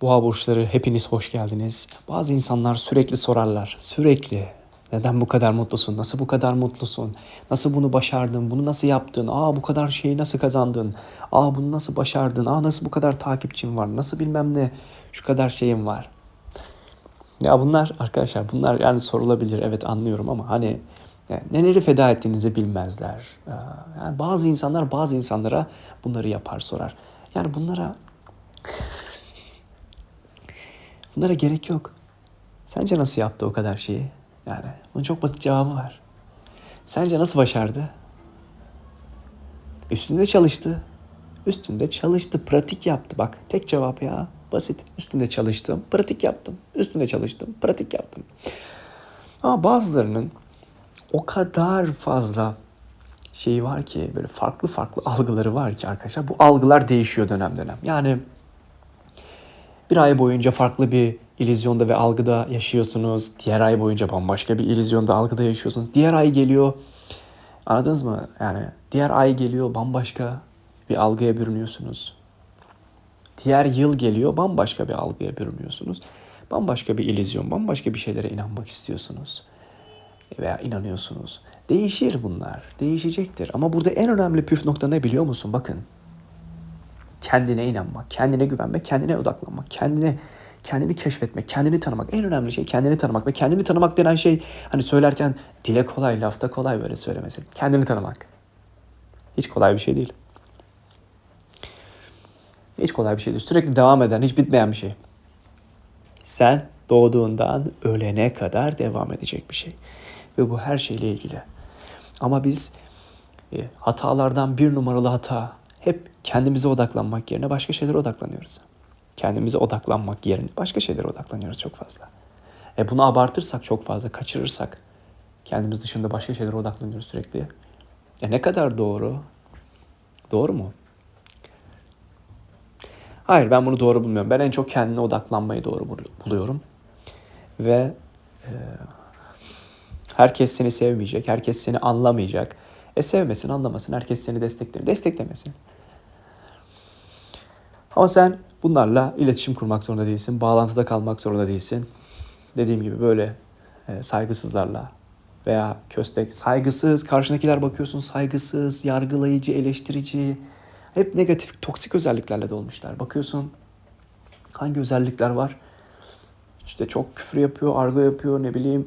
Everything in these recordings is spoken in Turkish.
Boğa burçları hepiniz hoş geldiniz. Bazı insanlar sürekli sorarlar. Sürekli. Neden bu kadar mutlusun? Nasıl bu kadar mutlusun? Nasıl bunu başardın? Bunu nasıl yaptın? Aa bu kadar şeyi nasıl kazandın? Aa bunu nasıl başardın? Aa nasıl bu kadar takipçin var? Nasıl bilmem ne şu kadar şeyim var? Ya bunlar arkadaşlar bunlar yani sorulabilir evet anlıyorum ama hani yani neleri feda ettiğinizi bilmezler. Ee, Yani bazı insanlar bazı insanlara bunları yapar sorar. Yani bunlara bunlara gerek yok. Sence nasıl yaptı o kadar şeyi? Yani bunun çok basit cevabı var. Sence nasıl başardı? Üstünde çalıştı. Üstünde çalıştı, pratik yaptı. Bak tek cevap ya. Basit. Üstünde çalıştım, pratik yaptım. Üstünde çalıştım, pratik yaptım. Ama bazılarının o kadar fazla şeyi var ki böyle farklı farklı algıları var ki arkadaşlar. Bu algılar değişiyor dönem dönem. Yani bir ay boyunca farklı bir illüzyonda ve algıda yaşıyorsunuz. Diğer ay boyunca bambaşka bir illüzyonda algıda yaşıyorsunuz. Diğer ay geliyor. Anladınız mı? Yani diğer ay geliyor bambaşka bir algıya bürünüyorsunuz. Diğer yıl geliyor bambaşka bir algıya bürünüyorsunuz. Bambaşka bir illüzyon, bambaşka bir şeylere inanmak istiyorsunuz. Veya inanıyorsunuz. Değişir bunlar. Değişecektir. Ama burada en önemli püf nokta ne biliyor musun? Bakın. Kendine inanmak, kendine güvenmek, kendine odaklanmak, kendine kendini keşfetmek, kendini tanımak. En önemli şey kendini tanımak ve kendini tanımak denen şey hani söylerken dile kolay, lafta kolay böyle söylemesi. Kendini tanımak. Hiç kolay bir şey değil. Hiç kolay bir şey değil. Sürekli devam eden, hiç bitmeyen bir şey. Sen doğduğundan ölene kadar devam edecek bir şey. Ve bu her şeyle ilgili. Ama biz e, hatalardan bir numaralı hata hep kendimize odaklanmak yerine başka şeylere odaklanıyoruz. Kendimize odaklanmak yerine başka şeylere odaklanıyoruz çok fazla. E bunu abartırsak çok fazla, kaçırırsak kendimiz dışında başka şeylere odaklanıyoruz sürekli. E ne kadar doğru? Doğru mu? Hayır ben bunu doğru bulmuyorum. Ben en çok kendine odaklanmayı doğru bul- buluyorum. Ve e, herkes seni sevmeyecek, herkes seni anlamayacak. E sevmesin, anlamasın, herkes seni destekler, desteklemesin. Ama sen bunlarla iletişim kurmak zorunda değilsin, bağlantıda kalmak zorunda değilsin. Dediğim gibi böyle e, saygısızlarla veya köstek, saygısız, karşındakiler bakıyorsun saygısız, yargılayıcı, eleştirici, hep negatif, toksik özelliklerle dolmuşlar. Bakıyorsun hangi özellikler var? İşte çok küfür yapıyor, argo yapıyor, ne bileyim.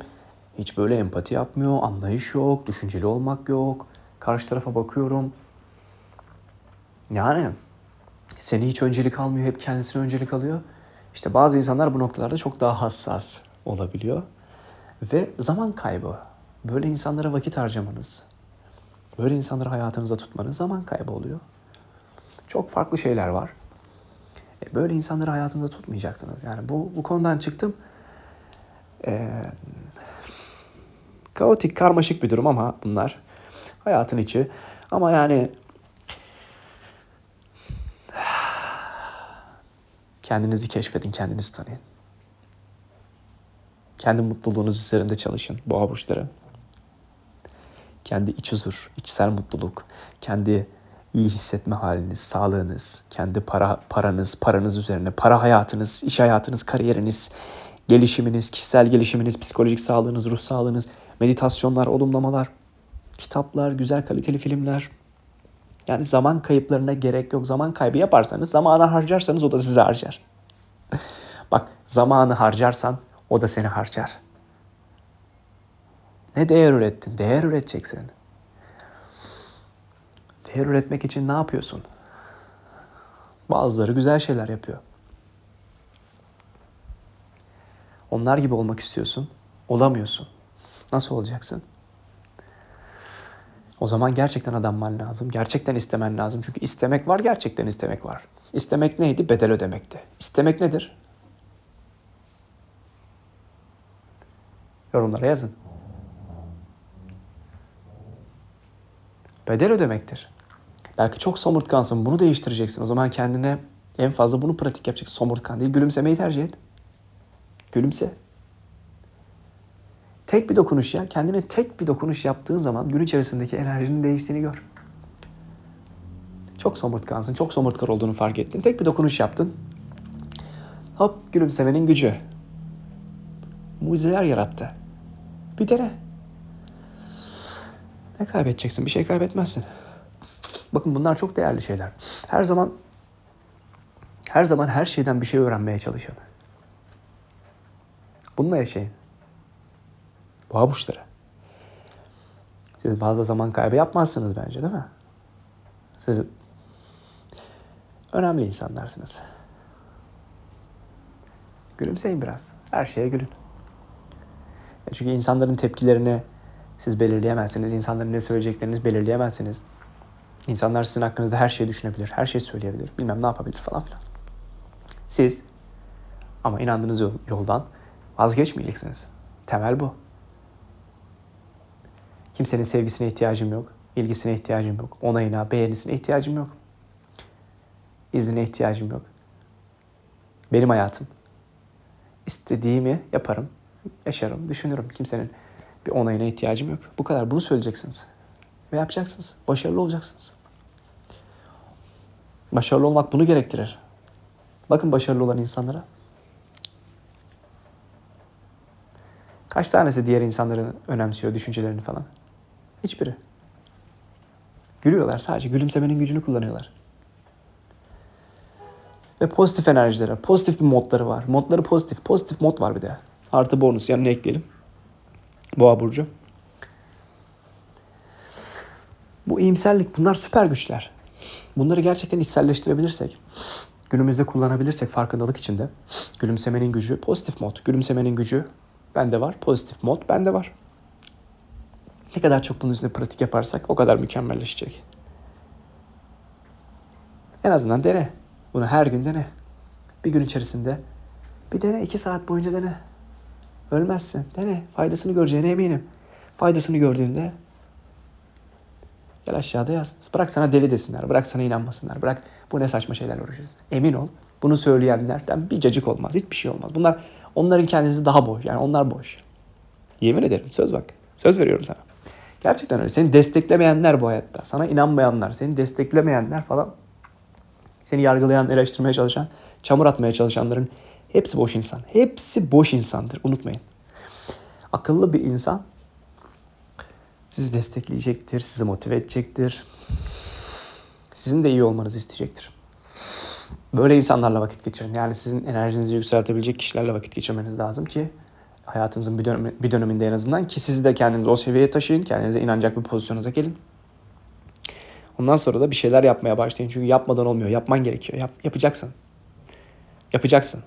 Hiç böyle empati yapmıyor, anlayış yok, düşünceli olmak yok. Karşı tarafa bakıyorum. Yani seni hiç öncelik almıyor, hep kendisine öncelik alıyor. İşte bazı insanlar bu noktalarda çok daha hassas olabiliyor. Ve zaman kaybı. Böyle insanlara vakit harcamanız, böyle insanları hayatınızda tutmanız zaman kaybı oluyor. Çok farklı şeyler var. E, Böyle insanları hayatınızda tutmayacaksınız. Yani bu, bu konudan çıktım. Ee, kaotik, karmaşık bir durum ama bunlar. Hayatın içi. Ama yani kendinizi keşfedin, kendinizi tanıyın. Kendi mutluluğunuz üzerinde çalışın boğa burçları. Kendi iç huzur, içsel mutluluk, kendi iyi hissetme haliniz, sağlığınız, kendi para paranız, paranız üzerine, para hayatınız, iş hayatınız, kariyeriniz, gelişiminiz, kişisel gelişiminiz, psikolojik sağlığınız, ruh sağlığınız, meditasyonlar, olumlamalar, kitaplar, güzel kaliteli filmler. Yani zaman kayıplarına gerek yok. Zaman kaybı yaparsanız, zamanı harcarsanız o da sizi harcar. Bak, zamanı harcarsan o da seni harcar. Ne değer ürettin? Değer üreteceksin. Değer üretmek için ne yapıyorsun? Bazıları güzel şeyler yapıyor. Onlar gibi olmak istiyorsun. Olamıyorsun. Nasıl olacaksın? O zaman gerçekten adanman lazım. Gerçekten istemen lazım. Çünkü istemek var, gerçekten istemek var. İstemek neydi? Bedel ödemekti. İstemek nedir? Yorumlara yazın. Bedel ödemektir. Belki çok somurtkansın. Bunu değiştireceksin. O zaman kendine en fazla bunu pratik yapacaksın. Somurtkan değil, gülümsemeyi tercih et. Gülümse. Tek bir dokunuş ya. Kendine tek bir dokunuş yaptığın zaman gün içerisindeki enerjinin değiştiğini gör. Çok somurtkansın. Çok somurtkar olduğunu fark ettin. Tek bir dokunuş yaptın. Hop gülümsemenin gücü. Mucizeler yarattı. Bir dene. Ne kaybedeceksin? Bir şey kaybetmezsin. Bakın bunlar çok değerli şeyler. Her zaman her zaman her şeyden bir şey öğrenmeye çalışın. Bununla yaşayın. Boğa burçları. Siz fazla zaman kaybı yapmazsınız bence değil mi? Siz önemli insanlarsınız. Gülümseyin biraz. Her şeye gülün. E Çünkü insanların tepkilerini siz belirleyemezsiniz. İnsanların ne söyleyeceklerini belirleyemezsiniz. İnsanlar sizin hakkınızda her şeyi düşünebilir, her şeyi söyleyebilir, bilmem ne yapabilir falan filan. Siz ama inandığınız yol- yoldan vazgeçmeyeceksiniz. Temel bu. Kimsenin sevgisine ihtiyacım yok, ilgisine ihtiyacım yok, onayına, beğenisine ihtiyacım yok. İznine ihtiyacım yok. Benim hayatım. İstediğimi yaparım, yaşarım, düşünürüm. Kimsenin bir onayına ihtiyacım yok. Bu kadar. Bunu söyleyeceksiniz. Ve yapacaksınız. Başarılı olacaksınız. Başarılı olmak bunu gerektirir. Bakın başarılı olan insanlara. Kaç tanesi diğer insanların önemsiyor düşüncelerini falan? Hiçbiri. Gülüyorlar sadece. Gülümsemenin gücünü kullanıyorlar. Ve pozitif enerjileri, pozitif bir modları var. Modları pozitif. Pozitif mod var bir de. Artı bonus yanına ekleyelim. Boğa burcu. Bu iyimserlik bunlar süper güçler. Bunları gerçekten içselleştirebilirsek, günümüzde kullanabilirsek farkındalık içinde gülümsemenin gücü pozitif mod. Gülümsemenin gücü bende var. Pozitif mod bende var. Ne kadar çok bunun üstünde pratik yaparsak o kadar mükemmelleşecek. En azından dene. Bunu her gün dene. Bir gün içerisinde bir dene. iki saat boyunca dene. Ölmezsin. Dene. Faydasını göreceğine eminim. Faydasını gördüğünde gel aşağıda yaz. Bırak sana deli desinler. Bırak sana inanmasınlar. Bırak bu ne saçma şeyler uğraşıyorsun. Emin ol. Bunu söyleyenlerden bir cacık olmaz. Hiçbir şey olmaz. Bunlar onların kendisi daha boş. Yani onlar boş. Yemin ederim. Söz bak. Söz veriyorum sana. Gerçekten öyle. Seni desteklemeyenler bu hayatta. Sana inanmayanlar, seni desteklemeyenler falan. Seni yargılayan, eleştirmeye çalışan, çamur atmaya çalışanların hepsi boş insan. Hepsi boş insandır. Unutmayın. Akıllı bir insan sizi destekleyecektir, sizi motive edecektir. Sizin de iyi olmanızı isteyecektir. Böyle insanlarla vakit geçirin. Yani sizin enerjinizi yükseltebilecek kişilerle vakit geçirmeniz lazım ki hayatınızın bir, dönemi, bir döneminde en azından ki sizi de kendinizi o seviyeye taşıyın. Kendinize inanacak bir pozisyonunuza gelin. Ondan sonra da bir şeyler yapmaya başlayın. Çünkü yapmadan olmuyor. Yapman gerekiyor. Yap, yapacaksın. Yapacaksın.